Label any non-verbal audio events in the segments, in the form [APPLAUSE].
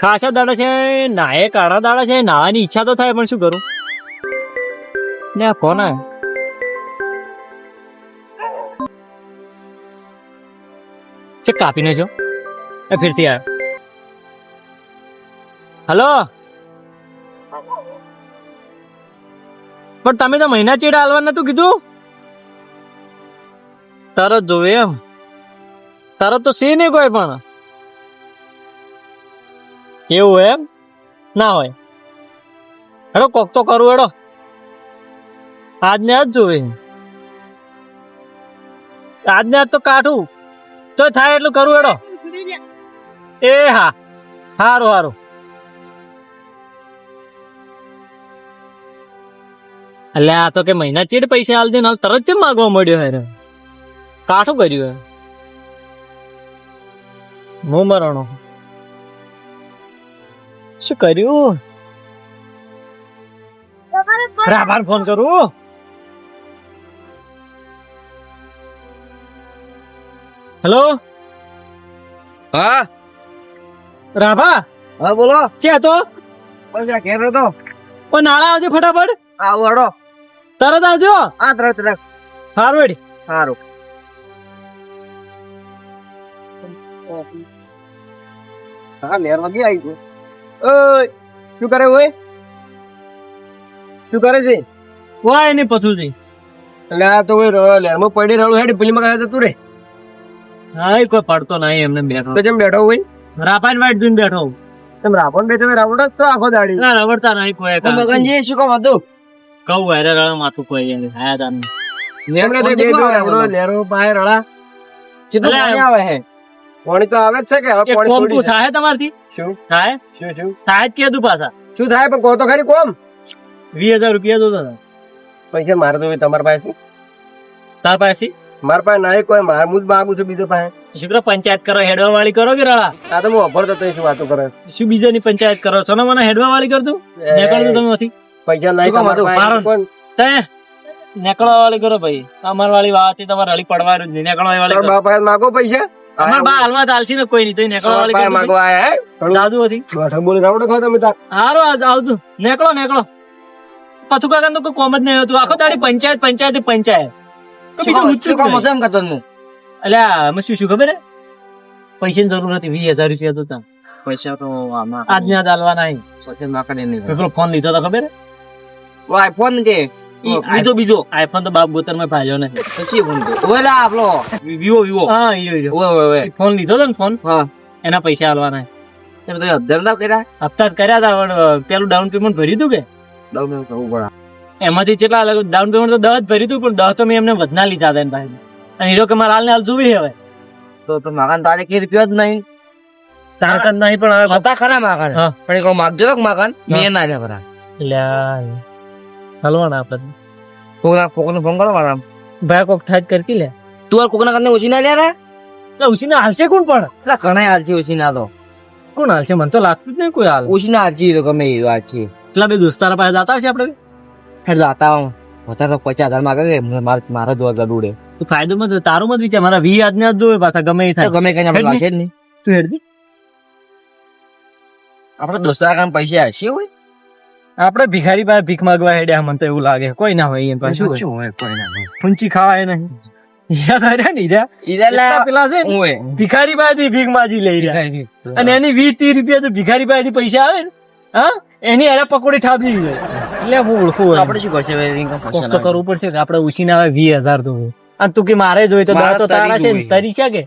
ખાસા દાડા છે નાએ કાળા દાડા છે, નાવાની ઈચ્છા તો થાય, પણ શું કરું? ને આ આવ્યો ચેક કાપીને જો. એ, ફિરથી આવ્યો હલો? પણ તમે તો મહિના ચેડા હાલવા નતું કીધું? તરત જોવે એમ. તરત તો સી નહીં કોઈ પણ. એવું એમ? ના હોય. હેડો, કોક તો કરું, હેડો. આજ ને આજ જોવે. આજ ને આજ તો કાઢું. તો થાય એટલું કરું, હેડો. એ હા, હારું હારું. એટલે આ તો કે મહિના ચેડ પૈસા હાલ દે હાલ તરત જ માગવા મળ્યો હે કાઠું કર્યું હે. હું મરણો. શું કર્યું? રાભાર ફોન કરું. હેલો? હા? રાભા? હા બોલો. છે તો બસ ઘેર હતો. ઓ નાળા આવજો ફટાફટ. આવો હડો. તરત આવજો. આ તરત તરત. હારું એડી સારું હા બી આવી ગયો. ઓય શું કરે ઓય? શું કરે છે? વાય ને પછું છે. એટલે આ તો લેરમાં પડી રહ્યું હેડ પેલી માં તો તું રે. હાય કોઈ પડતો નહીં એમને બેઠો. તો જેમ બેઠો હોય રાપાન વાઈટ જોઈને બેઠો તેમ રાવણ બેઠો હોય રાવણ તો આખો દાડી. ના રવડતા નહીં કોઈ. મગનજી શું કહો હતું? કહું હેરે રળા માથું કોઈ યાર હાયા તાન. લેમડે તો બે બે રાવણો લેરો પાસે રળા ચિત્ર આવે હે? પાણી તો આવે જ છે કે હવે પાણી કોમ થાય તમારથી? શું? થાય? શું શું? થાય જ કીધું પાછા. શું થાય? પણ કહો તો ખરી કોમ. વીસ હજાર રૂપિયા તો હતા પૈસા મારે તો તમારા પાસે. તાર પાસે મારા પાસે નહીં કોઈ મારે હું જ માગું છું બીજો પાસે. શુક્ર પંચાયત કરો હેડવા વાળી કરો કે રળા આ તો હું અભર તો શું વાતો કરે. શું બીજાની પંચાયત કરો? છો ને મને હેડવા વાળી કરતું નીકળતું તમે નથી પૈસા નહીં તમારા પાસે? તે નીકળવા વાળી કરો ભાઈ. અમાર વાળી વાત તમારે હળી પડવાનું જ નહીં. નીકળવા વાળી બાપા માગો પૈસા? અમાર બા હાલમાં ચાલશે ને કોઈ નહીં. તો નીકળવા વાળી પાસે આયા જાદુ હતી. દોઢસો બોલી રાવડો ખાઓ તમે તાર. હારો આવતું નીકળો નીકળો. પથુ કાકા તો કોઈ કોમ જ નહીં હતું. આખો દાડી પંચાયત પંચાયત પંચાયત. તો બીજું ઊંચું. અલ્યા અમે શું શું ખબર હે? પૈસાની જરૂર હતી વીસ હજાર રૂપિયા તો ત્યાં. પૈસા તો આમાં આજ ને આજ નહીં નહીં પેલો ફોન લીધો તો ખબર હે? આઈફોન કે? બીજો બીજો. આઈફોન તો બાપ ગોતરમાં ભાલ્યો ને પછી ફોન ઓલા આપલો. Vivo Vivo. હા ઈયો ઓય ફોન લીધો તો ને ફોન? હા. એના પૈસા આલવાના. એમ તો અધર કર્યા? હપ્તા કર્યા હતા પણ પેલું ડાઉન પેમેન્ટ ભરી દઉં કે? ડાઉન પેમેન્ટ કરવું પડે. એમાંથી કેટલા ડાઉન પેમેન્ટ તો દસ જ ભરી હતું પણ દસ તો મેં એમને વધના લીધા હતા એના પાસે અને હીરો કે મારા હાલ ને હાલ જોવી હવે. તો તો માગણ તારે કે રૂપિયા જ નહીં. તાર કર નહીં પણ હતા ખરા માગણ. પણ એક માગજો તો માગણ મેં ના લે ખરા. લ્યા હલવાના આપણે. કોકના કોકનો ફોન કરો મારા. ભાઈ કોક થાય જ કરકી લે. તું આ કોકના કને ઓછી ના લે રે? એટલે ઉસીને હાલશે કોણ પણ? એટલે ઘણા હાલશે ઓછી ના તો. કોણ હાલશે? મને તો લાગતું જ નહીં કોઈ હાલ. ઓછી ના હાલજી તો ગમે એ વાત છે. એટલા બે દોસ્તારા પાસે જતા હશે આપણે? હેડ દાતા વધારે પચાસ હજાર માગે કે મારે મારા જોવા જરૂર હે તું ફાયદો મત તારું મત વિચાર મારા વી આજને જ જોવે પાછા ગમે એ થાય. ગમે કઈ આપણે પાસે જ નહીં. તું હેડ આપણે દોસ્તારા કામ પૈસા હશે હોય? આપણે ભિખારી પાસે ભીખ માંગવા હેડ્યા મને તો એવું લાગે. કોઈ ના હોય એમ પાછું શું હોય? કોઈ ના હોય. ફૂંચી ખાવાય નહીં યાદ આવ્યા ને ઈરા? ઈદલા પેલા છે ને, ભિખારી પાસેથી ભીખ માજી લઈ રહ્યા. અને એની વીસ ત્રીસ રૂપિયા તો ભિખારી પાસેથી પૈસા આવે ને હા? એની અરે પકોડી ઠાપી ગઈ એટલે હું ઓળખું આપણે શું કરશે હવે ઇન્કમ કોક તો કરવું પડશે કે આપણે ઉછીને આવે વીસ હજાર તો. અને તું કે મારે જોઈ તો તો તારા છે. તરી છે કે?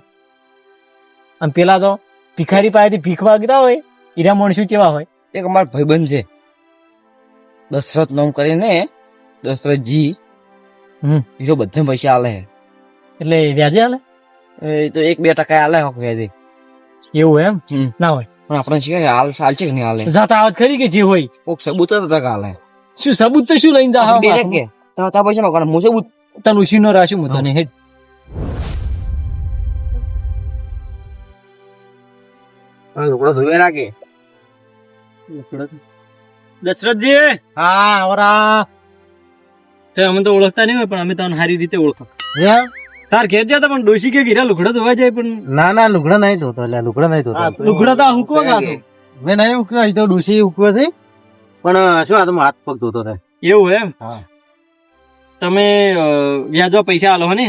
અને પેલા તો ભિખારી પાસેથી ભીખ માગતા હોય ઈરા માણસું કેવા હોય? એક અમારો ભાઈબંધ છે. દશરથ નામ કરીને દશરથ જી હમ. હીરો બધે પૈસા આલે છે એટલે વ્યાજે આલે? એ તો એક બે ટકા આલે હોક વ્યાજે. એવું એમ? ના હોય. પણ આપણે શીખે કે હાલ સાલ છે કે નહીં હાલે? જાતા આવત ખરી કે જે હોય? કોક સબૂત તો ટકા હાલે. શું સબૂત તો શું લઈને જા બે કે. તા તા પૈસા માંગવાના મો સબૂત તને ઉછીનો રાશું હું તને હેડ. લુકડો ધોવે રાખે. દશરથજી? હા આવરા. તે અમે તો ઓળખતા નહીં હોય પણ અમે તમને સારી રીતે ઓળખો. તાર ઘેર જતા પણ ડોશી કે ગીરા લુગડા ધોવા જાય પણ ના ના લુગડા નહીં ધોતો એટલે લુગડા નહીં ધોતો. લુગડા તો હુકવા ગાતો મેં નહીં હુકવા તો ડોશી ઉકળ્યો છે. પણ શું આ તો હાથ પગ ધોતો થાય? એવું એમ? હા. તમે વ્યાજવા પૈસા આલો હો ને?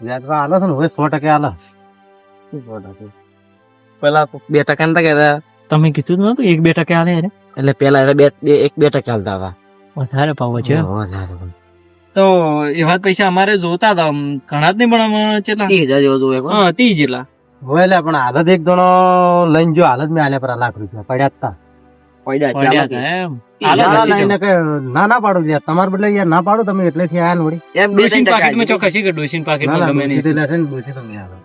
વ્યાજવા આલો છો ને હવે સો ટકા આલો. પેલા બે ટકા ને તમે કીધું નતું એક બે ટકા આલે યાર. એટલે પેલા એટલે બે બે- એક બે ટકા હતા. વધારે પાવો છે વધારે. તો એવા પૈસા અમારે જોતા હતા ઘણા જ નહીં પણ કેટલા ત્રીસ હજાર જેવો જોવે હા ત્રીસ જેટલા. હવે એટલે પણ હાલત એક જણો લઈને જો હાલત મેં આલે પર લાખ રૂપિયા. પડ્યા તા. પડ્યા છે હતા ના, ના, પાડો યાર તમારે બદલે યાર ના પાડો તમે એટલે થી આયા વળી એમ બે ડોશીન ત્રણ ટકા પાકીટમાં આવી. ચોક્કસ કે ડોશીન ના પાકીટમાં ના ગમે ડોશી તો નહીં લેશે ને ડોશી તો નહીં આલે.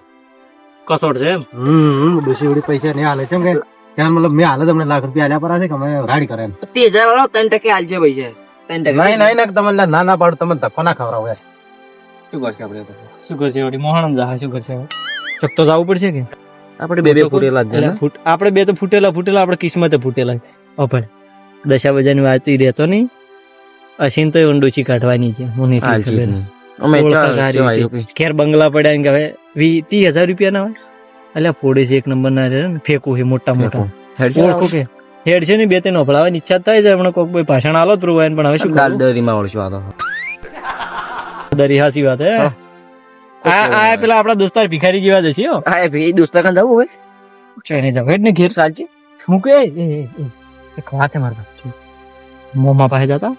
કસોટ છે એમ? હમ હમ, ડોશી વળી પૈસા નહીં હાલે છે કે ત્યાં મતલબ મેં હાલત તમને લાખ રૂપિયા આલ્યા પર છે કે અમે રાડી કરે તે હજાર વાળો ત્રણ ટકે આલજે પૈસા ત્રણ ટકા નહીં નહીં ના તમે ના ના પાડું તમે ધક્કો ના ખવડાવો યાર. શું કરશે આપણે શું કરશે? વળી મોહણમ જાહ શું કરશે? ચક તો જવું પડશે કે? આપણે બે બે ફૂટેલા જ છે? ફૂટ- આપણે બે તો ફૂટેલા ફૂટેલા આપણે કિસ્મતે ફૂટેલા ઓપણ દશા બજારની વાંચી રહેતો નહીં. અસીન તો ડોચી કાઢવાની છે હું નહીં ખબર. અમે ઘેર બંગલા પડ્યા ને કે હવે વી ત્રીસ હજાર રૂપિયા ના હોય. એટલે ફોડે છે એક નંબર ના રહે ફેંકું છે મોટા મોટા. હેડ છે? ઓળખું કે? હેડ છે ને બે ત્રણ ઓફળાવાની ઈચ્છા થાય છે હમણાં કોઈ કોઈ ભાષણ આલો તું પ્રભુ પણ હવે શું દાલ કરું? દરીમાં વળશું આ તો. દરી હાસી વાત હે? આ આ પેલા આપડા દોસ્તાર ભિખારી જેવા જશે હો. હા, ભાઈ દોસ્તા કાન જવું હવે ચાઈને જાવ. હેડ ને ઘેર. સાચી? એ, એ, એક વાત હે મારા. મોમાં પાસે જતા?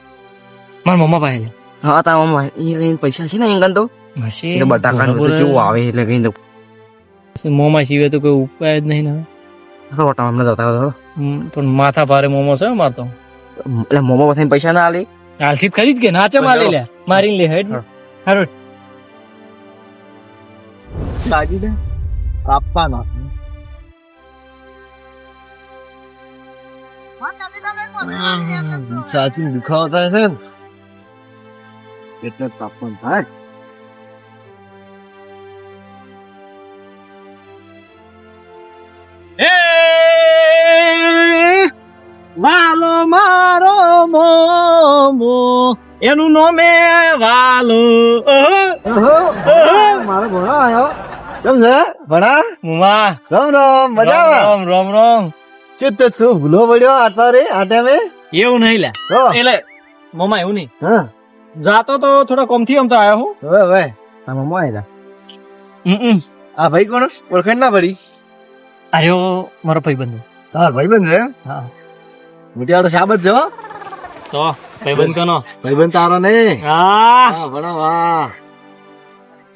મારા મોમા પાસે. હા તા મોમા એ પૈસા છે ને અહીં તો? બરાબર. જેવું આવે એટલે કઈ મોમાં સિવાય તો કોઈ ઉપાય જ નહીં ને રોટા અમને જતા હતા. પણ માથા ભારે મોમો છે માતો એટલે મોમો પાસે પૈસા ના આલી? આલસીત ખરીદ કે નાચે મારે લે મારી લે હેડ હા. ને કાપવા ના સાચું દુખાવતા થાય છે એટલે તાપમાન થાય. મારો મોમો. એનું નોમે વાલો. મારો ભણો આવ્યો કેમ છે ભણા મુમા રામ રામ મજા રામ રામ રામ ચિત્ત તું ભૂલો પડ્યો આટલા રે આ ટાઈમે? એવું નહીં લે. એટલે મમ્મા એવું નહીં. હા. જાતો તો થોડા કોમથી આમ તો આવ્યો હું. હવે હવે. આ મમ્મા આયલા. હમ આ ભાઈ કોણ? ઓળખાણ ના પડી. અરે મારો ભાઈબંધ. હા ભાઈબંધ રે હા. મોટિયાળો સાબત જો તો ભાઈબંધ કનો? ભાઈબંધ તારો ને હા. ભણો વાહ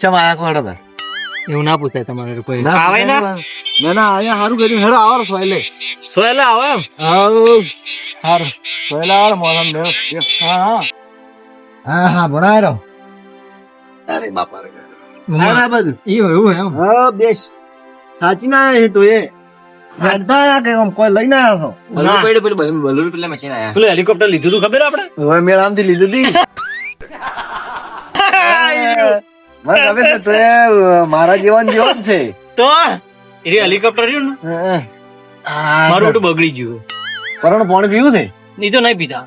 ચમ આયા કોડો હતા એવું ના પૂછાય તમારે કોઈ. ના, આવે ને? ના ના અહીંયા સારું કર્યું. હેડો આવો સોયલે. સોયલે આવો એમ? આવો. સારું સોયલે આવો મોસમ દેવ હા હા. હા હા ભણાયરો અરે બાપા રે હા બધું એવું એવું એમ? હા બેસ. સાચી ના એ તો એ. હેડતા કે આમ કોઈ લઈને આવ્યા છો? બલૂન પડ્યું પેલું બલૂન બલૂન પેલા મશીન આયા? પેલું હેલિકોપ્ટર લીધું તું ખબર આપણે? હવે મેળામથી લીધું હતી [LAUGHS] મને ખબર છે તો મારા જીવન જીવન છે. તો? એ હેલિકોપ્ટર રહ્યું ને? મારું બધું બગડી ગયું. પરણ પાણી પીવું છે? એ તો નહીં પીતા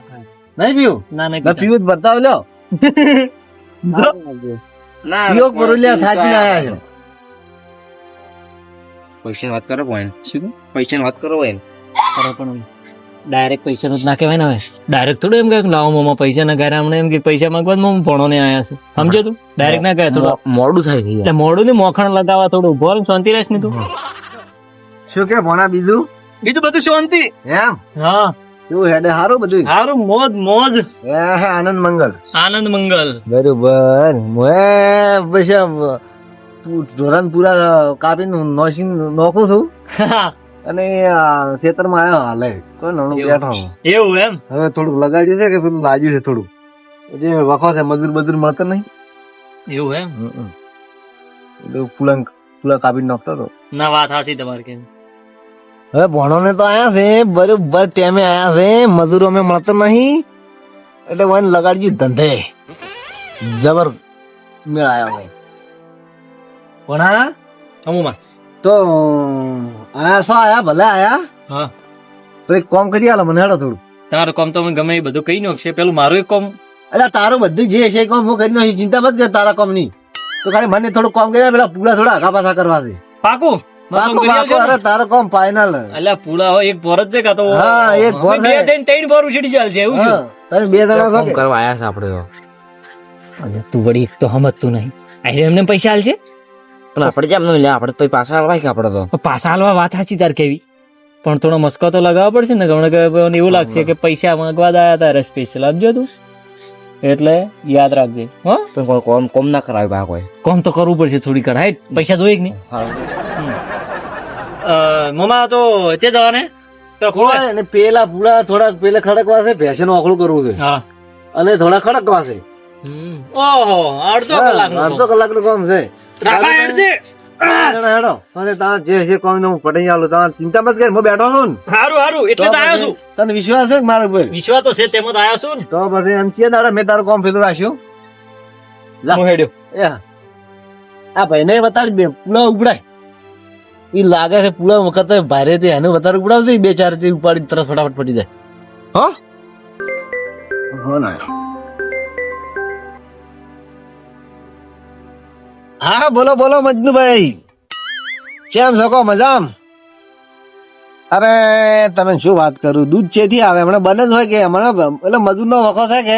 નહીં પીવું? ના નહીં પીવું જ બતાવ લ્યો. [LAUGHS] ના પીવો કરો લ્યા સાચી ના આવ્યા છો. પૈસા વાત કરો પોઈન્ટ શું પૈસાની વાત કરો પોઈન્ટ કરો પણ ડાયરેક્ટ પૈસા નું જ ના કહેવાય ને હવે. ડાયરેક્ટ થોડું એમ કે લાવો મોમાં પૈસા ના ઘરે હમણાં એમ કે પૈસા માંગવા જ ભણો ને આયા છે. સમજો તું? ડાયરેક્ટ ના કહે થોડું. મોડું થાય એટલે મોડું ને મોખણ લગાવવા થોડું ઊભો શાંતિ રહેશ ને તું. શું કે ભણા બીજું? બીજું બધું શાંતિ. એમ? હા. શું હેડે? સારું બધું સારું મોજ મોજ. એ હે આનંદ મંગલ. આનંદ મંગલ. બરોબર. પછી ધોરણ પૂરા કાપીને નોશી નોખું છું. [LAUGHS] અને ખેતરમાં આવ્યો હાલે કોઈ નાનું. બેઠો એવું એમ? હવે થોડુંક લગાડ્યું છે કે પેલું લાગ્યું છે થોડું જે વખો છે મજૂર મજૂર મળતો નહીં. એવું એમ? એટલે ફૂલા કાપી નાખતો હતો. ના વાત હાસી તમારે કે હવે ભણો ને તો આયા છે બરોબર ટેમે આયા છે મજૂરો અમે મળતો નહીં. એટલે વન લગાડ્યું ધંધે. જબર મેળ આવ્યો ભાઈ પણ આ અમુમાં. તો આયા શું આયા? ભલે આયા? હા. તો એક કોમ કરી આલો મને હેડો થોડું. તારો કોમ તો મને ગમે એ બધું કહી નાખશે. પેલું મારું એક કોમ. એટલે તારું બધું જે છે કોમ હું કરી નાખી ચિંતા મત કર તારા કોમની તો ખાલી મને થોડું કોમ કર્યા પેલા પૂરા થોડા આગા પાછા કરવા દે પાકું? કરી તારો કોમ ફાઇનલ અલ્યા પૂળા હોય એક ભોર જ છે તો? હા, એક ભોર બે છે. ત્રણ ભોર ઉછળી ચાલશે એવું તમે બે જણા કોમ કરવા આયા છે આપણે તો. અરે તું વળી એક તો સમજતું નહીં. આ એમને પૈસા હાલશે પણ આપણે જેમ નહીં લે આપણે તો પછી પાછા હલવાય કે આપણે તો? પાછા હલવા વાત સાચી તાર કેવી? પણ થોડો મસ્કો તો લગાવવો પડશે ને ગમણે એવું લાગશે કે પૈસા માંગવા દાયા તારે સ્પેશિયલ આપજો તું. એટલે યાદ રાખજે હા? પણ કોઈ કોમ કોમ ના કરાવે બા કોઈ. કોમ તો કરવું પડશે થોડી કર હાઈટ પૈસા જોઈએ કે નહીં? મમા તો ચે દવાને? તો ખોળા. ને પેલા પૂરા થોડા પેલા ખડકવા છે ભેંસનું આખલું કરવું છે. હા. અને થોડા ખડકવા છે. ઓહો અડધો કલાક અડધો કલાકનું કામ છે. રાખા હેડો, હેડો. અને તાર જે છે કામ હું પટાઈ આલું તાર ચિંતા મત કર હું બેઠો છું હારું હારું એટલે તો આવ્યો છું. તને વિશ્વાસ છે કે મારો ભાઈ? વિશ્વાસ તો છે તેમાં તો આવ્યો છું તો પછી એમ કે દાડા મેં તારું કોમ પેલું રાખ્યું. ને હું હેડ્યો. એ હા. આ ભાઈને બતાડ બે પૂરા ઉપડાય ઈ લાગે છે પૂરા વખત ભારે તે એને વધારે ઉપડાવશે બે ચાર ઉપાડી તરસ ફટાફટ પડી જાય. હા? ફોન આવ્યો હા, બોલો બોલો, મજનુભાઈ. કેમ છો? કો મજામ? અરે, તમે શું વાત કરું? દૂધ ચેથી આવે. હમણાં બને જ હોય કે? હમણાં એટલે મજૂર નો વખો છે કે?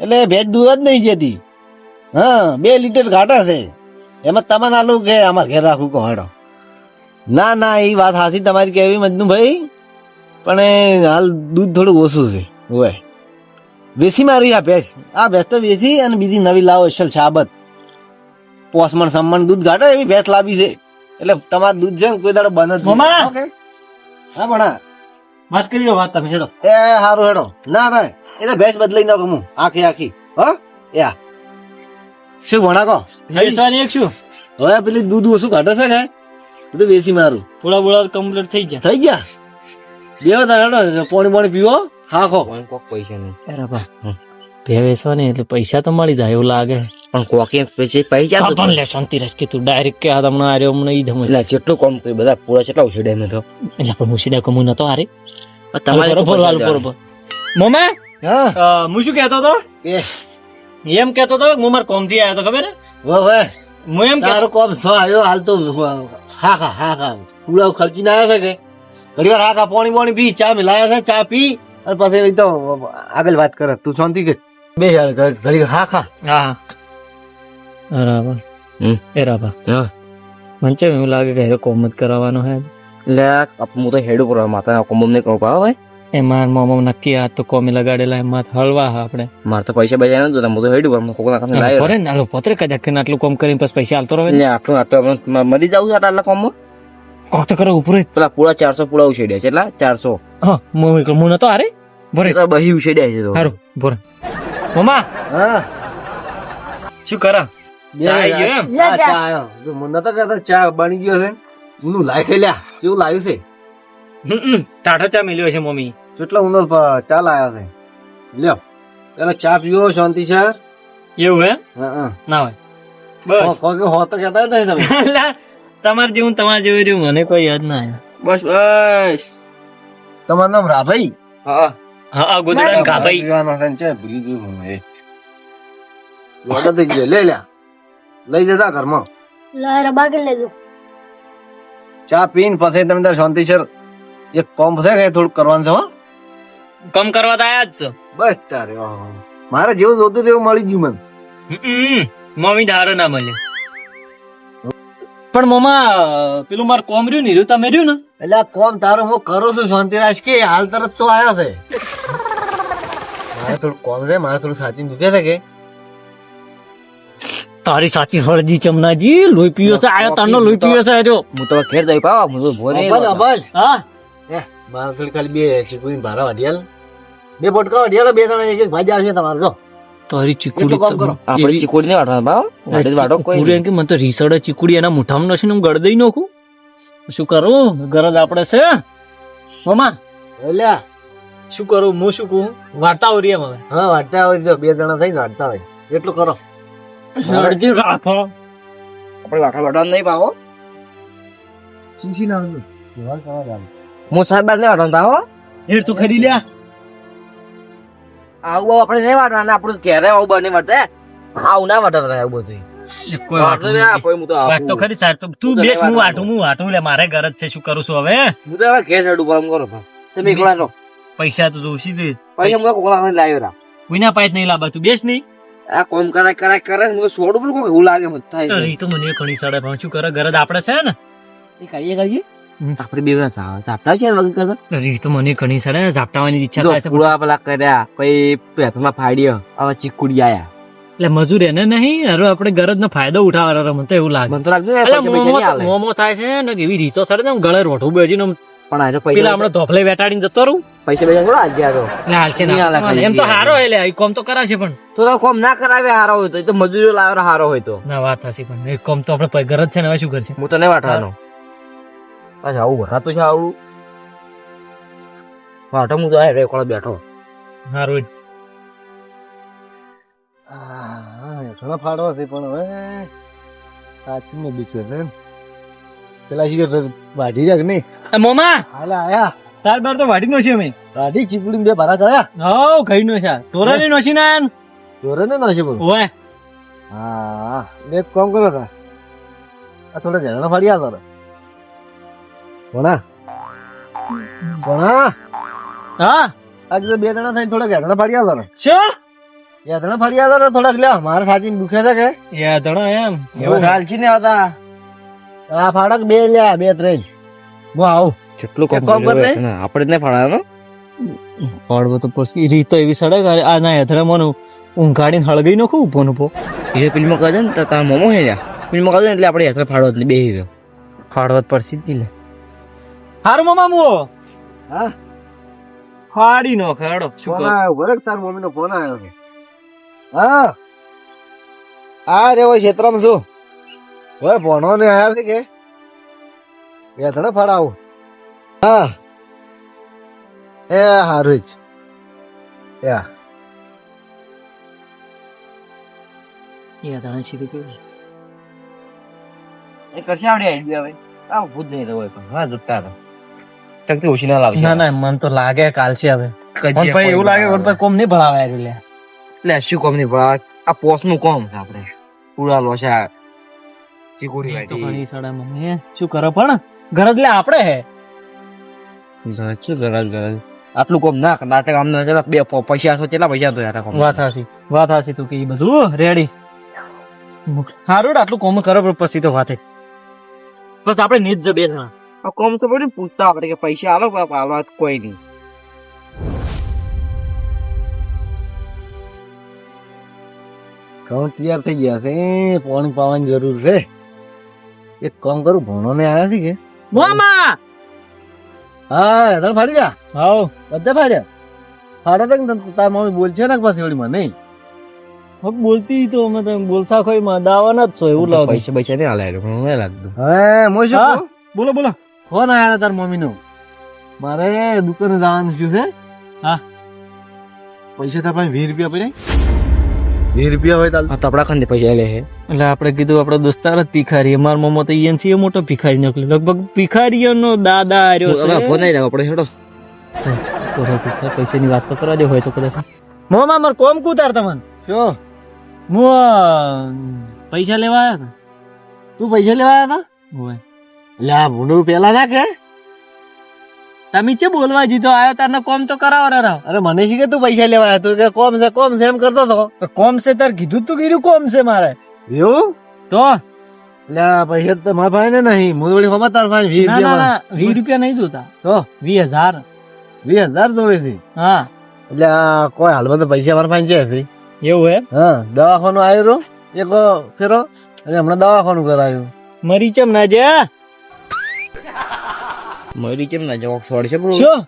એટલે ભેજ દૂધ જ નહીં જતી હા, બે લીટર ઘાટા છે. એમાં તમે આલું કે અમારે ઘેર રાખવું કહાડો ના ના, એ વાત સાચી તમારી કેવી મજનુભાઈ. પણ હાલ દૂધ થોડું ઓછું છે. હોય. વેસી મારી આ ભેંસ આ ભેંસ તો વેસી અને બીજી નવી લાવો અસલ સાબત પોસમણ સમ્મણ દૂધ ઘાટે એવી ભેંસ લાવી છે. એટલે તમારું દૂધ છે ને કોઈ દાડો બંધ જ નહીં. ઓકે? હા ભણા વાત કરી લો વાત તમે હેડો. એ હારું હેડો. ના ના એટલે ભેંસ બદલાઈ નાખો હું આખી આખી. હો? એ હા શું ભણા કહો એક શું? હવે પેલી દૂધ ઓછું કાઢે છે કે? બધું વેસી મારું. થોડા બોળા કમ્પ્લીટ થઈ ગયા. થઈ ગયા? બે તાર હેડો પાણી પાણી પીવો. હા ખો. કોઈ કોક પૈસા નહીં. બરાબર બે વેસવાની એટલે પૈસા તો મળી જાય એવું લાગે. પણ કોકે પછી પૈસા તો પણ લે શાંતિ રસ કે તું ડાયરેક્ટ કે આ હમણાં આર્યો મને ઈ ધમ એટલે જેટલું કોમ કે બધા પૂરા કેટલા ઉછેડે મે તો. એટલે પણ મુસીડા કમુ નતો આરે તમારે બરોબર હાલ બરોબર. મમ્મા હા. હું શું કહેતો હતો? એમ કહેતો હતો કે હું મારા કોમથી આવ્યો હતો ખબર હે? વો વે. હું એમ તારો કોમ સો આવ્યો હાલ તો હા હા હા હા પૂરા ખર્ચી ના આવ્યા કે? ઘણી વાર હા હા પાણી પાણી પી ચા મિલાયા છે ચા પી અને પછી તો આગળ વાત કરે. તું શાંતિ કે? બે યાર ઘડી હા ખા. હા હા. બરાબર. એ રાબા હા. મને ચેમ એવું લાગે કે હેરો કોમ જ કરાવવાનો હે? એટલે હું તો હેડ ઉપર માતા કોમ નહીં કરું પાવ ભાઈ? એ માર મોમો નક્કી આ તો કોમી લગાડેલા એમાં હળવા હા આપણે. મારે તો પૈસા બજાય નતું હું તો હેડ ઉપર પોતરે કદાચ કે આટલું કોમ કરીને પછી પૈસા આલતો રહે. એટલે આટલું આટલું મરી જાવ આટલા કોમ કોક તો કરો ઉપર પેલા પૂરા ચારસો પૂરા ઉછેડ્યા છે એટલા? ચારસો. હા હું હું નતો આરે ભરે. બહી ઉછેડ્યા છે તો. સારું ભરે. મમ્મા? હા. શું કરા? ચા આઈ ગયો એમ? હા, ચા આવ્યો જો મને નતો કહેતો ચા બની ગયો છે. ઊનું લાવી લ્યા. કેવું લાવ્યું છે? ટાઢો ચા મિલ્યો છે મમ્મી. કેટલો પ- ચા લાવ્યો છે. લ્યો. પેલો ચા પીવો શાંતિ છે. એવું હે હા હા. ના હોય. બસ. હો, હો, હો તો કહેતા નહીં તમે. [LAUGHS] તમારે જેવું તમારે જેવું રહ્યું. મને કોઈ યાદ ના આવ્યા. બસ બસ તમારું નામ રાભાઈ? હા. હા આ ગોદડા ગાભાઈ પીવાનો છે ને ભૂલી ગયું હું એ લોડા થઈ ગયો લે લે. લઈ જતા ઘરમાં. લારા બાકી લેજો ચા પીન પછી તમે તાર શાંતિ સર એક કોમ છે કે થોડું કરવાનું છે હો? કમ કરવા તો આયા જ છો. બસ તારે મારે જેવું જોતું તેવું મળી ગયું મને. મમ્મી ધારો ના મળે. પણ મમ્મા પેલું માર કોમ રહ્યું ને રહ્યું તમે રહ્યું ને? એટલે કોમ તારો હું કરું છું શાંતિરાજ કે હાલ તરત તો આવ્યો છે. મારે થોડું કોમ છે મારે થોડું સાચી દુખે છે કે? તારી સાચી હળજી ચમનાજી લોહી પીયો છે આયો તારનો લોહી પીયો છે જો. હું તો ઘેર દઈ પાવા હું તો ભોરે અબજ અબજ. હા? મારા થોડી ખાલી બે ચીકુની ભારા વાઢિયાલ બે બોટકા વાઢિયાલ બે તણા એક એક ભાજી આવશે તમારો જો. તારી ચીકુડી. આપણે ચીકુડી ને વાટવાના બા વાટે વાટો કોઈ પૂરે કે મને તો રીસડ ચીકુડી એના મુઠામાં ને હું ગળદઈ નોખું. શું કરું? ગરજ આપણે છે? મમ્મા એટલે શું કરું? હું શું કહું? વાર્તા ઓરી એમ હવે. હા વાર્તા હોય જો બે જણા થઈને વાર્તા હોય. એટલું કરો. હળજી રાખો. આપણે વાટા વાટા નહીં પાવો. ચીસી ના વ્યવહાર કરવા જાવ. હું સાહેબ નહીં વાટવાના પાવો. એ તું ખરી લ્યા. આવું બહુ આપણે નહીં વાટવાના આપણું ક્યારે આવું બને વાટે આવું ના વાટવાના આવું બધું કોઈ વાંધો વાંધો નહીં, આ તો. ખરી સાહેબ તો તું હું બેસ હું. વાટું હું વાટું લે મારે ઘર જ છે શું કરું છું હવે? હું તો ઘેર હેડું કરો તો. તમે એકલા છો? પૈસા તો જોશી દે. પૈસા મુકા કોકલા લાવ્યો રા. કોઈના પાસે નહીં લાબા તું? બેસ નહીં. આ કોમ કરાય કરાય કરે મને છોડું પણ કોઈ એવું લાગે મને થાય અરે તો મને ઘણી સડે પણ શું કરે? ઘર આપણે છે ને? એ કરીએ કરીએ. આપણે બે સાપટા છે વગર કરતા? અરે તો મને ઘણી સડે ઝાપટાવાની ઈચ્છા થાય છે. પૂરા પેલા કર્યા પછી પેટમાં ફાડ્યો હવે ચીકુડી આયા. એટલે મજૂર એને નહીં અરે આપણે ગરજ નો ફાયદો ઉઠાવવાનો મને તો એવું લાગે. મને તો લાગતું. મોમો થાય છે ને એવી રીતો સડે ને ગળે રોઠું બેજીને પણ આજે પેલા પૈસા હમણાં ધોફલે વેટાડીને જતો રહું. પૈસા પૈસા થોડા આજે આવ્યો તો હાલશે ના. એમ તો. હારો એટલે આ કોમ તો કરાશે પણ. તો તો કોમ ના કરાવે હારો હોય તો એ તો મજૂરી લાવે હારો હોય તો. ના વાત હશે પણ એ કોમ તો આપણે ગરજ છે ને હવે શું કરશે? હું તો નહીં વાટવાનો. અચ્છા આવું ભરાતું છે આવું. વાટો હું તો આ રેકોર્ડ બેઠો. હારું ઘણા ફાડવા છે પણ હવે સાચી ને બીક છે પેલા શીખર વાઢી જાય નહીં? મોમા! હાલે આયા. સાર બાર તો વાડી નો છે અમે. વાડી ચીપડી બે ભરા કર્યા? હો કઈ નો છે ટોરાની નો છે ને જોરે ને ના બોલ? ઓય હા ને કોમ કરો તા. આ થોડા જણા ફાડી આલો ભણા. ભણા. હા? આજે તો બે જણા થઈને થોડા ગેદણા ફાડી આલો શું? બે જણા ફાડી આ કરો થોડાક. લ્યો મારે સાચી દુખે છે કે? યાદણા એમ. એવું. હાલ છે ને આવતા. આ ફાડક બે લ્યા બે ત્રણ. હું આવું કેટલું કોમ કામ ને આપણે જ નહીં ફાડવાનો પડવો તો પછી રીત તો એવી સડક કે આ ના હેથડે મને ઊંઘાડીને હળગઈ ખૂબ ઊભો નુભો એ ફિલ્મ કહે ને તો તારા મોમો હે ને ફિલ્મ કહે એટલે આપણે યાત્રા ફાળવત ને બે રહ્યો. ફાડવત પડશે જ લે. હારું મામા મો હા? ફાડી નો ખેડો શું કર? આવ્યો તાર મમ્મી નો ફોન આવ્યો છે. હા? આ રે હોય ક્ષેત્રમાં શું? હવે ભણો ને આયા છે કે? બે ત્રણ હા. એ હારું જ. યા યા ધણે શીખી જોઈ એ કરશે આપણે આઈડિયા હવે આ ભૂત નહીં રહ્યો પણ. હા જોતા હતા ટકતી ઓછી ના લાવશે. ના ના મન તો લાગે કાલ છે હવે પણ ભાઈ એવું લાગે પણ કોમ નહીં ભણાવે યાર લે એટલે શું કોમ નહીં આ પોસનું કોમ આપણે. પૂરા લોસા ચીકુડી તો ઘણી સડા મને શું કરો પણ? ગરજ લે આપણે હે. શું ગરજ ગરજ? આટલું કોમ નાખ નાટક આમ ના. બે પૈસા છો કેટલા પૈસા તો યાર વાત હાસી વાત હાસી તું કે બધું રેડી હારું આટલું કોમ કરો પછી તો વાતે. બસ આપણે નીચ જ બે જણા આ કોમ તો પડી પૂછતા આપણે કે પૈસા આલો બાપ આલો કોઈ નહીં. કાઉન્ટ તૈયાર થઈ ગયા છે પાણી પાવાની જરૂર છે. એક કામ કરું ભણો ને આયા છે કે? મામા હા તને ફાડી ગયા હાઉ. બધે ફાડ્યા ફાડે તો તાર મમ્મી બોલશે ને પાછી વળી મને નહીં? હક બોલતી તો અમે તો બોલસા ખોઈ માં દાવાના જ છો એવું લાગે. પૈસા પૈસા નહીં આલે પણ મને લાગતું. હે હું? શું? બોલો બોલો. ફોન આયા તાર મમ્મી નો મારે દુકાને જવાનું શું છે હા. પૈસા તાર પાસે વીસ રૂપિયા પડ્યા? વીસ રૂપિયા હોય તો આપડા ખાંડે પૈસા લે હે એટલે આપણે કીધું આપણો દોસ્તાર જ ભિખારી અમાર મમ્મો તો ઈયનથી મોટો ભિખારી નીકળ્યો. લગભગ ભિખારીઓનો દાદા આર્યો હવે ફોન નહીં લાવો આપણે હેડો. પૈસાની વાત તો કરવા દે હોય તો કદાચ. મોમા માર કોમ કુતાર તમને? શું? હું પૈસા લેવા આવ્યા તું. પૈસા લેવા આવ્યા હતા લે ભૂંડું પેલા ના કે તમે છે બોલવા જીધો? આયો તારને કોમ તો કરાવો રે રાવ. અરે મને શી કે તું પૈસા લેવા આવ્યો? તું કે કોમ છે કોમ છે એમ કરતો તો કોમ છે તાર કીધું તું કીધું કોમ છે મારે. એવું? તો? લે પૈસા તો મારા ભાઈ ને નહીં. હું વળી ખબર તાર ભાઈ વીસ ના ના રૂપિયા વીસ રૂપિયા નહીં જોતા. તો? વીસ હજાર. વીસ હજાર જોવે છે? હા. એટલે કોઈ હાલમાં તો પૈસા મારા ભાઈ છે એવું હે હા દવાખાનું આવ્યું એક ફેરો અને હમણાં દવાખાનું કરાયું મરી ચમ ના જે મરી કેમ ના જવાબ છોડ છે બ્રો શું?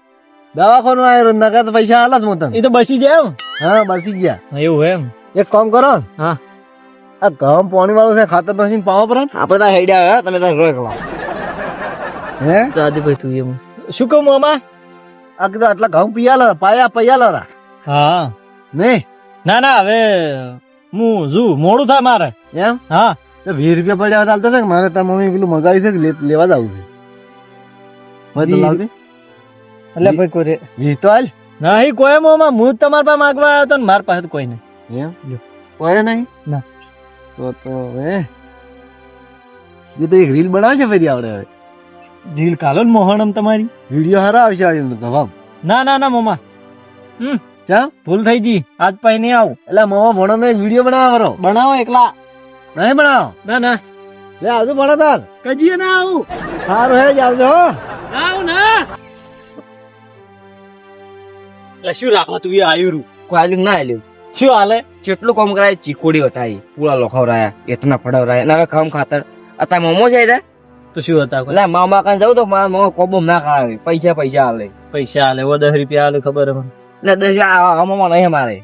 દવાખાનું આવ્યું નકા તો પૈસા હાલત હું તને એ તો બસી ગયા એમ? હા બસી ગયા. એવું એમ? એક કામ કરો. હા. આ ઘઉં પાણી વાળું છે ખાતર પછી પાવા પર આપણે તો હેડ્યા તમે તો રોય કલા હે? સાદી ભાઈ તું એમ. શું કહું મામા? આ કીધું આટલા ઘઉં પિયાલા પાયા પૈયાલો હા. ને ના ના હવે હું જુ મોડું થાય મારે. એમ? હા. વીસ રૂપિયા પડ્યા ચાલતા છે મારે તાર મમ્મી પેલું મગાવી છે કે લેવા જ આવું છે? હોય તો લાવજે. એટલે ભાઈ કોઈ રે તો હાલ. નહીં કોઈ મોમાં. હું તમારા પાસે માગવા આવ્યો તો ને મારા પાસે કોઈ નહીં. એમ? કોઈ નહીં? ના. તો તો હવે. એ તો એક રીલ બનાવે છે ફરી આવડે હવે. રીલ કાલો ને મોહણમ તમારી. વીડિયો હારા આવશે આજે તો ગવામ. ના ના ના મોમા. હમ. ચા ભૂલ થઈ ગઈ. આજ પછી નહીં આવું. એટલે મોમા ભણો ને વીડિયો બનાવો બનાવો એકલા. નહીં બનાવો? ના ના. લે આવજો ભણો તાર. કજીએ ના આવું. સારું હે જ આવજો હો. આવું ના. શું રાખવા તું આયુરું કોઈ આલ્યું ના આલ્યું. શું હાલે? જેટલું કામ કરાય ચીકોડી પૂરા પૂળા લોખવરાયા એટના ફડાવરાયા. ના કામ ખાતર. અત્યારે મોમો છે રે? તો શું હતા લે મામા કાન જાવ તો મારા મામા કોબમ ના ખાવે. પૈસા પૈસા હાલે પૈસા હાલે વો દસ રૂપિયા હાલે ખબર હે મને. એટલે દસ આ મોમો નહીં મારે.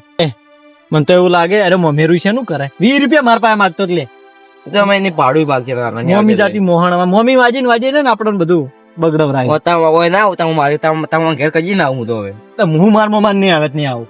મને તો એવું લાગે અરે મમ્મી છે નું કરે વીસ રૂપિયા મારા પાસે માંગતો જ લે. એની ભાડું બાકી મમ્મી જાતી મોહણ મમ્મી વાજી ને વાજી ને આપણને બધું. બગડવરાય. હોય ના આવતા હું મારી તમારા ઘેર કજી ના આવું તો હવે. હું માર મમ્મા નહીં આવે નહીં આવું.